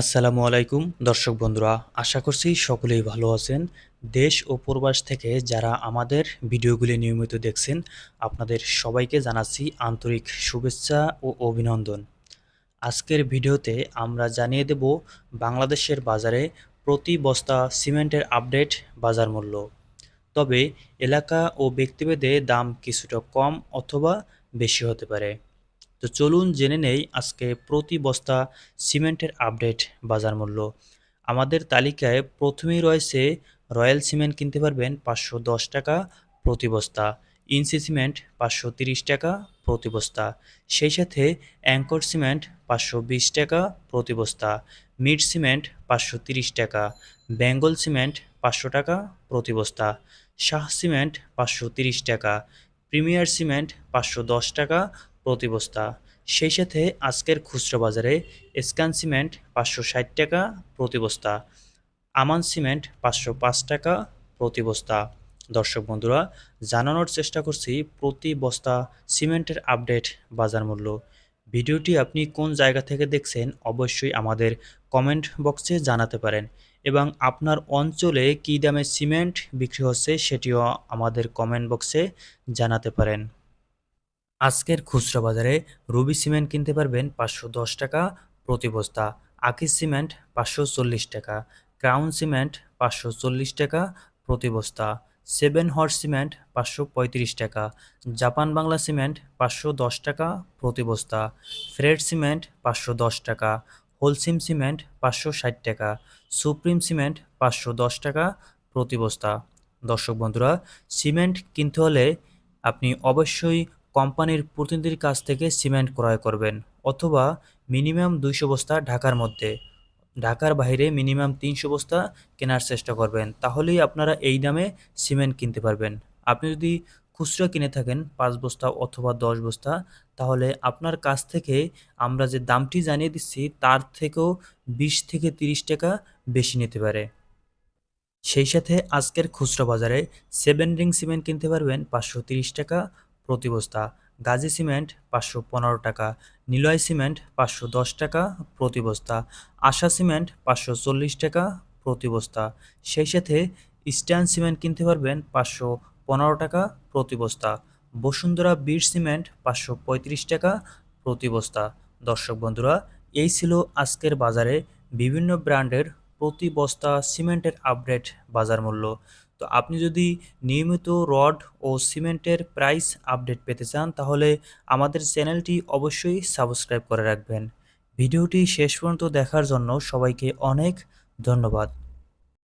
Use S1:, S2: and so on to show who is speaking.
S1: আসসালামু আলাইকুম, দর্শক বন্ধুরা, আশা করছি সকলেই ভালো আছেন। দেশ ও প্রবাস থেকে যারা আমাদের ভিডিওগুলি নিয়মিত দেখছেন, আপনাদের সবাইকে জানাচ্ছি আন্তরিক শুভেচ্ছা ও অভিনন্দন। আজকের ভিডিওতে আমরা জানিয়ে দেব বাংলাদেশের বাজারে প্রতি বস্তা সিমেন্টের আপডেট বাজার মূল্য। তবে এলাকা ও ব্যক্তিভেদে দাম কিছুটা কম অথবা বেশি হতে পারে। তো চলুন জেনে নেই আজকে প্রতি বস্তা সিমেন্টের আপডেট বাজার মূল্য। আমাদের তালিকায় প্রথমেই রয়েছে রয়্যাল সিমেন্ট কিনতে পারবেন পাঁচশো দশ টাকা প্রতি বস্তা, ইনসি সিমেন্ট পাঁচশো তিরিশ টাকা প্রতি বস্তা, সেই সাথে অ্যাঙ্কর সিমেন্ট পাঁচশো বিশ টাকা প্রতি বস্তা, মিড সিমেন্ট পাঁচশো তিরিশ টাকা, বেঙ্গল সিমেন্ট পাঁচশো টাকা প্রতি বস্তা, শাহ সিমেন্ট পাঁচশো তিরিশ টাকা, প্রিমিয়ার সিমেন্ট পাঁচশো দশ টাকা প্রতি বস্তা সেই সাথে আজকের খুচরো বাজারে স্ক্যান সিমেন্ট পাঁচশো ষাট টাকা প্রতি বস্তা আমান সিমেন্ট পাঁচশো পাঁচ টাকা প্রতি বস্তা দর্শক বন্ধুরা, জানানোর চেষ্টা করছি প্রতি বস্তা সিমেন্টের আপডেট বাজার মূল্য। ভিডিওটি আপনি কোন জায়গা থেকে দেখছেন অবশ্যই আমাদের কমেন্ট বক্সে জানাতে পারেন এবং আপনার অঞ্চলে কী দামে সিমেন্ট বিক্রি হচ্ছে সেটিও আমাদের কমেন্ট বক্সে জানাতে পারেন। আজকের খুচরা বাজারে রুবি সিমেন্ট কিনতে পারবেন পাঁচশো দশ টাকা, প্রতি বস্তা। আকিস সিমেন্ট পাঁচশো চল্লিশ টাকা, ক্রাউন সিমেন্ট পাঁচশো চল্লিশ টাকা, প্রতি বস্তা। সেভেন হর্স সিমেন্ট পাঁচশো পঁয়ত্রিশ টাকা, জাপান বাংলা সিমেন্ট পাঁচশো দশ টাকা, প্রতি বস্তা। ফ্রেড সিমেন্ট পাঁচশো দশ টাকা, হোলসিম সিমেন্ট পাঁচশো ষাট টাকা, সুপ্রিম সিমেন্ট পাঁচশো দশ টাকা, প্রতি বস্তা। দর্শক বন্ধুরা, সিমেন্ট কিনতে হলে আপনি অবশ্যই কোম্পানির প্রতিনিধির কাছ থেকে সিমেন্ট ক্রয় করবেন অথবা মিনিমাম দুইশো বস্তা ঢাকার মধ্যে। ঢাকার বাইরে মিনিমাম তিনশো বস্তা কেনার চেষ্টা করবেন, তাহলেই আপনারা এই দামে সিমেন্ট কিনতে পারবেন। আপনি যদি খুচরা কিনে থাকেন পাঁচ বস্তা অথবা দশ বস্তা, তাহলে আপনার কাছ থেকে আমরা যে দামটি জানিয়ে দিচ্ছি, তার থেকেও বিশ থেকে তিরিশ টাকা বেশি নিতে পারে। সেই সাথে আজকের খুচরা বাজারে সেভেন রিং সিমেন্ট কিনতে পারবেন পাঁচশো তিরিশ টাকা প্রতি বস্তা গাজী সিমেন্ট পাঁচশো পনেরো টাকা, নিলয় সিমেন্ট পাঁচশো দশ টাকা প্রতি বস্তা আশা সিমেন্ট পাঁচশো চল্লিশ টাকা প্রতি বস্তা সেই সাথে স্ট্যান্ড সিমেন্ট কিনতে পারবেন পাঁচশো পনেরো টাকা প্রতি বস্তা বসুন্ধরা বীর সিমেন্ট পাঁচশো পঁয়ত্রিশ টাকা প্রতি বস্তা দর্শক বন্ধুরা, এই ছিল আজকের বাজারে বিভিন্ন ব্র্যান্ডের প্রতি বস্তা সিমেন্টের আপডেট বাজার মূল্য। তো আপনি যদি নিয়মিত রড ও সিমেন্টের প্রাইস আপডেট পেতে চান, তাহলে আমাদের চ্যানেলটি অবশ্যই সাবস্ক্রাইব করে রাখবেন। ভিডিওটি শেষ পর্যন্ত দেখার জন্য সবাইকে অনেক ধন্যবাদ।